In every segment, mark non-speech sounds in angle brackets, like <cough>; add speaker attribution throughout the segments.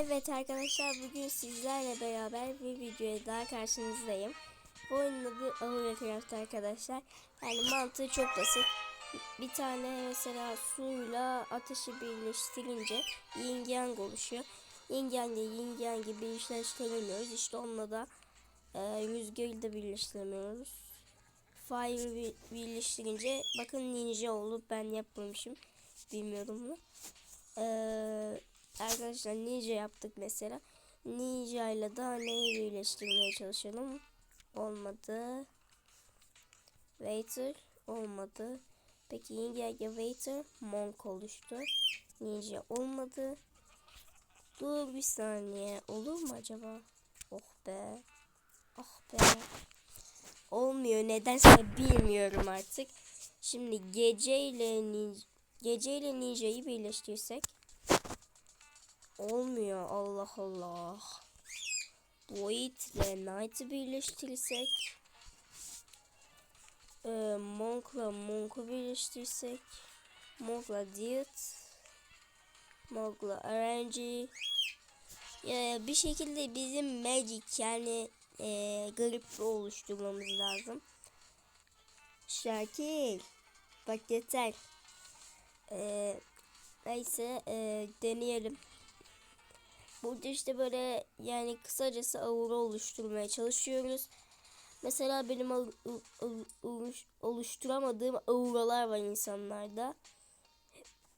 Speaker 1: Evet arkadaşlar bugün sizlerle beraber bir videoya daha karşınızdayım. Bu oyunun adı Auracraft arkadaşlar. Yani mantığı çok basit. Bir tane mesela suyla ateşi birleştirince yin yang oluşuyor. Yin yang ile yin yang birleştiremiyoruz. İşte onunla da e, rüzgarı da birleştiremiyoruz. Fire bir- birleştirince bakın ninja oldu. Ben yapmamışım. Bilmiyorum bunu. Eee Arkadaşlar ninja yaptık mesela. Ninja ile daha neyi birleştirmeye çalışalım. Olmadı. Waiter olmadı. Peki Yingya Waiter Monk oluştu. Ninja olmadı. Dur bir saniye. Olur mu acaba? Oh be. Ah be. Olmuyor. Nedense bilmiyorum artık. Şimdi gece ile ninja, gece ile ninja'yı birleştirsek Olmuyor Allah Allah. Void ile Knight'ı birleştirsek. E, Monk'la Monk'u birleştirsek. Monk'la Diet. Monk'la RNG. Ya bir şekilde bizim Magic yani e, garip oluşturmamız lazım. Şakir. Bak yeter. E, neyse e, deneyelim. Burada işte böyle yani kısacası aura oluşturmaya çalışıyoruz. Mesela benim oluşturamadığım auralar var insanlarda.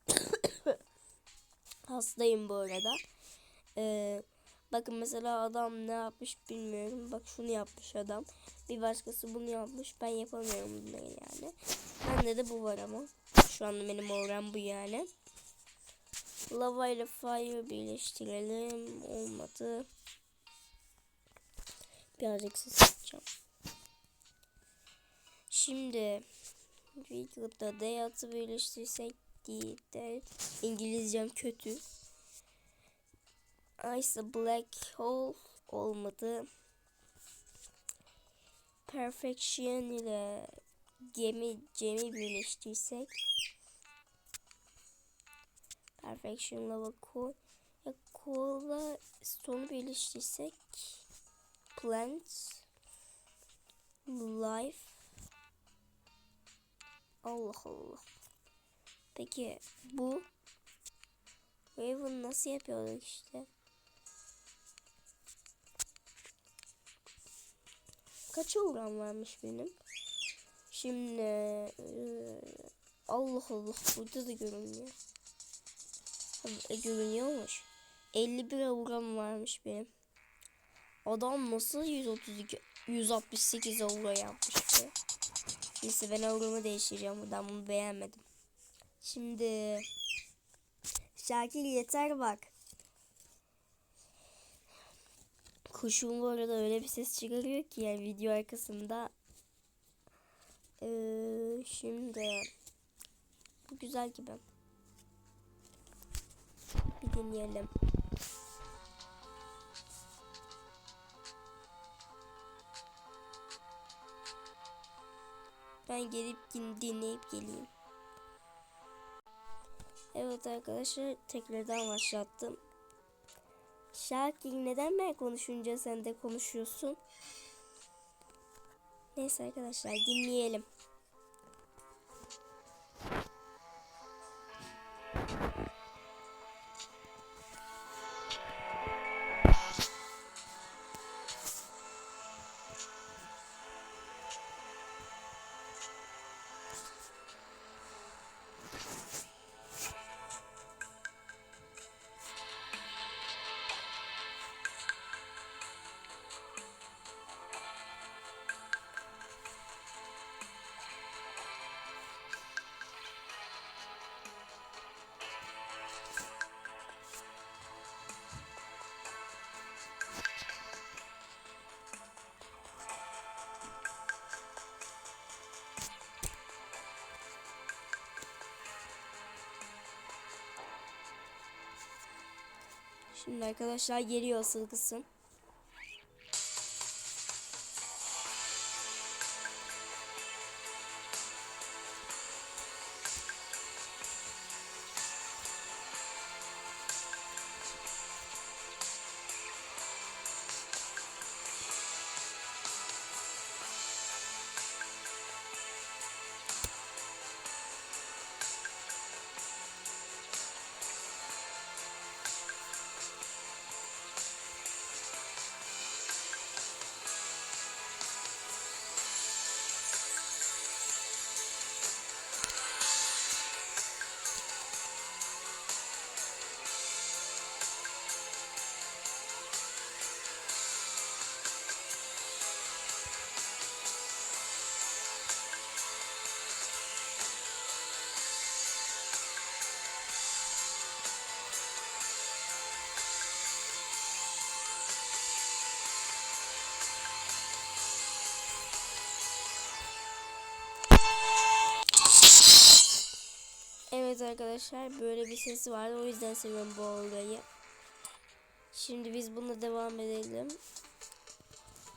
Speaker 1: <coughs> Hastayım bu arada. Ee, bakın mesela adam ne yapmış bilmiyorum. Bak şunu yapmış adam. Bir başkası bunu yapmış. Ben yapamıyorum bunları yani. Bende de bu var ama. Şu anda benim auram bu yani. Lava ile fire birleştirelim. Olmadı. Birazcık ses yapacağım. Şimdi videoda Deyat'ı birleştirsek değil de İngilizcem kötü. Ice Black Hole olmadı. Perfection ile gemi gemi birleştirsek Perfection Lava Cool. Ya Cool'la Stone'u birleştirsek Plant Life Allah Allah. Peki bu Raven nasıl yapıyorduk işte? Kaç uğram varmış benim? Şimdi Allah Allah burada da görünüyor. Görünüyormuş. 51 auram varmış benim. Adam nasıl 132 168 aura yapmış be. Neyse ben auramı değiştireceğim buradan bunu beğenmedim. Şimdi Şakir yeter bak. Kuşum bu arada öyle bir ses çıkarıyor ki yani video arkasında. Ee, şimdi bu güzel gibi. Bir dinleyelim. Ben gelip din- dinleyip geleyim. Evet arkadaşlar tekrardan başlattım. Şakir neden ben konuşunca sen de konuşuyorsun? Neyse arkadaşlar dinleyelim. Şimdi arkadaşlar geliyor asıl kısım. Evet arkadaşlar böyle bir sesi vardı. O yüzden seviyorum bu olayı. Şimdi biz bununla devam edelim.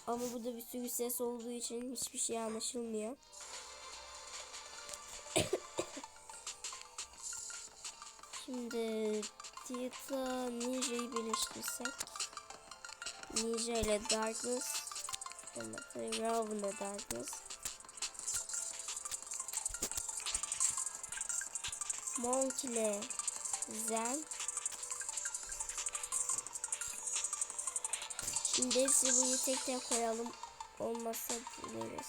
Speaker 1: Ama burada bir sürü ses olduğu için hiçbir şey anlaşılmıyor. <coughs> Şimdi Tita Ninja'yı birleştirsek. Ninja ile Darkness. Raven ile Darkness. Monk ile Zen. Şimdi hepsi bunu tek koyalım. Olmazsa biliriz.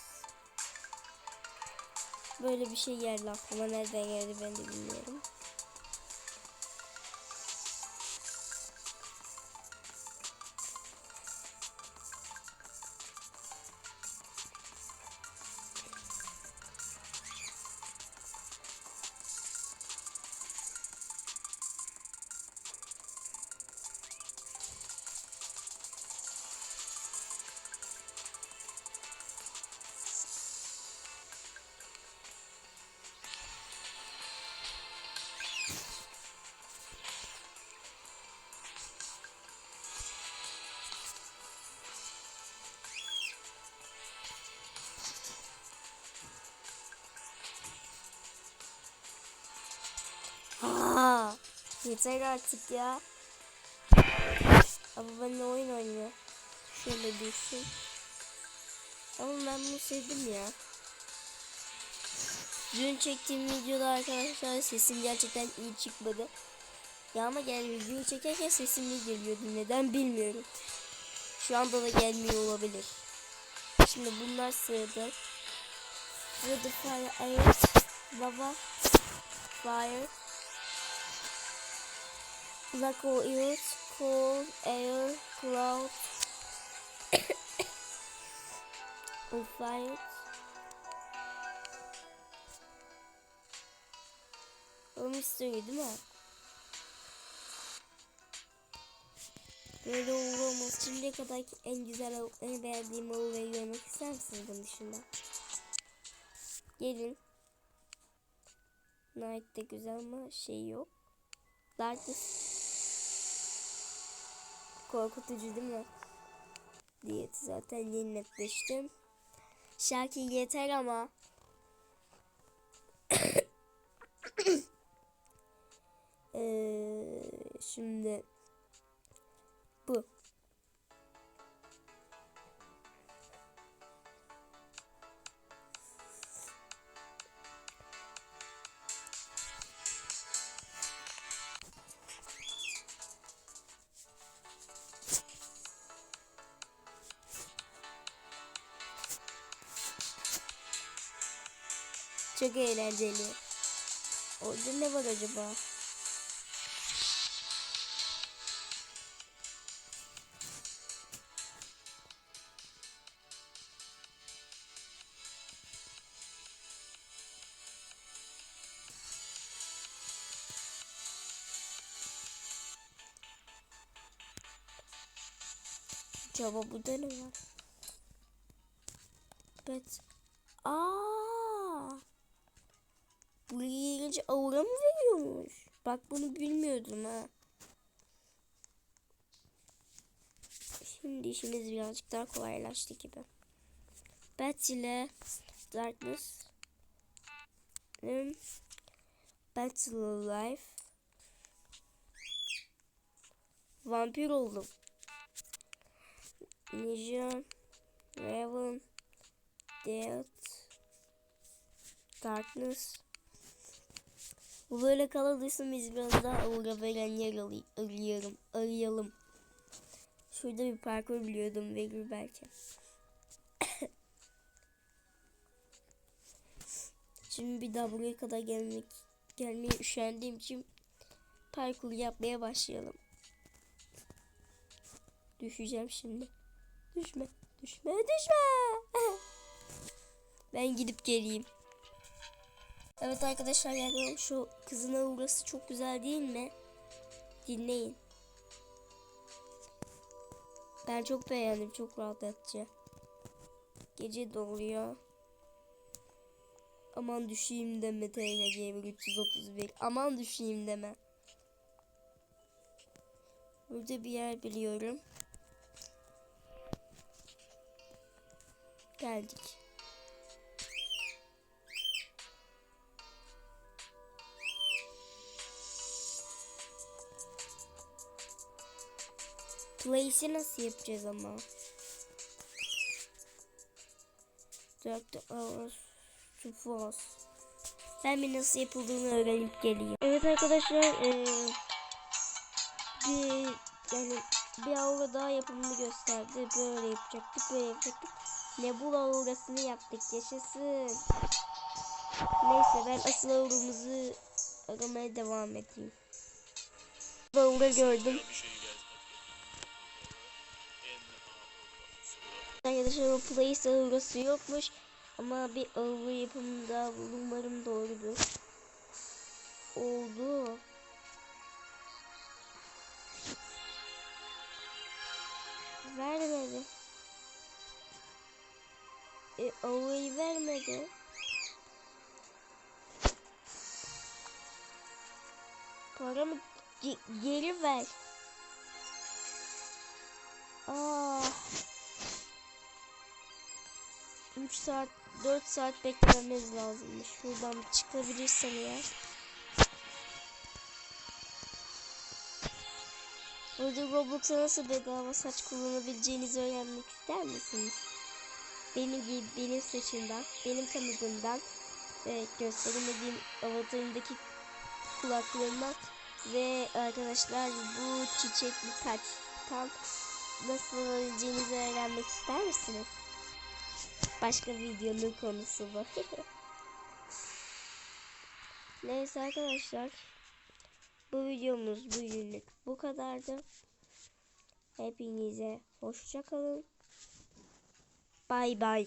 Speaker 1: Böyle bir şey geldi aklıma. Nereden geldi ben de bilmiyorum. Aa, yeter artık ya. Ama benimle oyun oynuyor. Şöyle düşün. Ama ben bunu sevdim ya. Dün çektiğim videoda arkadaşlar sesim gerçekten iyi çıkmadı. Ya ama gel videoyu çekerken sesim iyi geliyordu. Neden bilmiyorum. Şu anda da gelmiyor olabilir. Şimdi bunlar sığdı. Burada fire, evet, baba, fire, Black earth, cold, air, cloud, or fire. O mystery değil mi? Böyle olmamız şimdiye kadar en güzel, en beğendiğim olayı görmek ister misiniz bunun dışında? Gelin. Night de güzel ama şey yok. Darkness korkutucu değil mi? Diyeti zaten yeni netleştim. Şarkı yeter ama. <coughs> ee, şimdi Çok eğlenceli. Orada ne var acaba? Acaba burada ne var? Evet. Aa! Buraya gelince aura mı veriyormuş? Bak bunu bilmiyordum ha. Şimdi işimiz birazcık daha kolaylaştı gibi. Bat ile Darkness hmm. Battle Life Vampir oldum. Ninja Raven Death Darkness Bu böyle kalırsa biz biraz daha aura veren yer arayalım. arayalım. Şurada bir parkur biliyordum verir belki. <coughs> Şimdi bir daha buraya kadar gelmek gelmeye üşendiğim için parkur yapmaya başlayalım. Düşeceğim şimdi. Düşme, düşme, düşme. <laughs> ben gidip geleyim. Evet arkadaşlar yani şu kızın aurası çok güzel değil mi? Dinleyin. Ben çok beğendim. Çok rahatlatıcı. Gece doluyor. Aman düşeyim deme TRG 331. Aman düşeyim deme. Burada bir yer biliyorum. Geldik. Place'i nasıl yapacağız ama? Dört hours to force. Ben bir nasıl yapıldığını öğrenip geleyim. Evet arkadaşlar eee bir yani bir aura daha yapımını gösterdi. Böyle yapacaktık, böyle yapacaktık. Nebula aurasını yaptık. Yaşasın. Neyse ben asıl auramızı aramaya devam edeyim. Aura gördüm. Arkadaşlar o place aurası yokmuş. Ama bir aura yapımında umarım doğrudur. Oldu. Vermedi. E, aurayı vermedi. Paramı ge- geri ver. Ah. 3 saat 4 saat beklememiz lazımmış. Şuradan çıkabilirsem eğer. Burada Roblox'a nasıl bedava saç kullanabileceğinizi öğrenmek ister misiniz? Benim gibi benim saçımdan, benim kanadımdan ve gösteremediğim avatarımdaki kulaklarımdan ve arkadaşlar bu çiçekli taçtan nasıl alabileceğinizi öğrenmek ister misiniz? Başka videonun konusu bu. <laughs> Neyse arkadaşlar. Bu videomuz bugünlük bu kadardı. Hepinize hoşça kalın. Bay bay.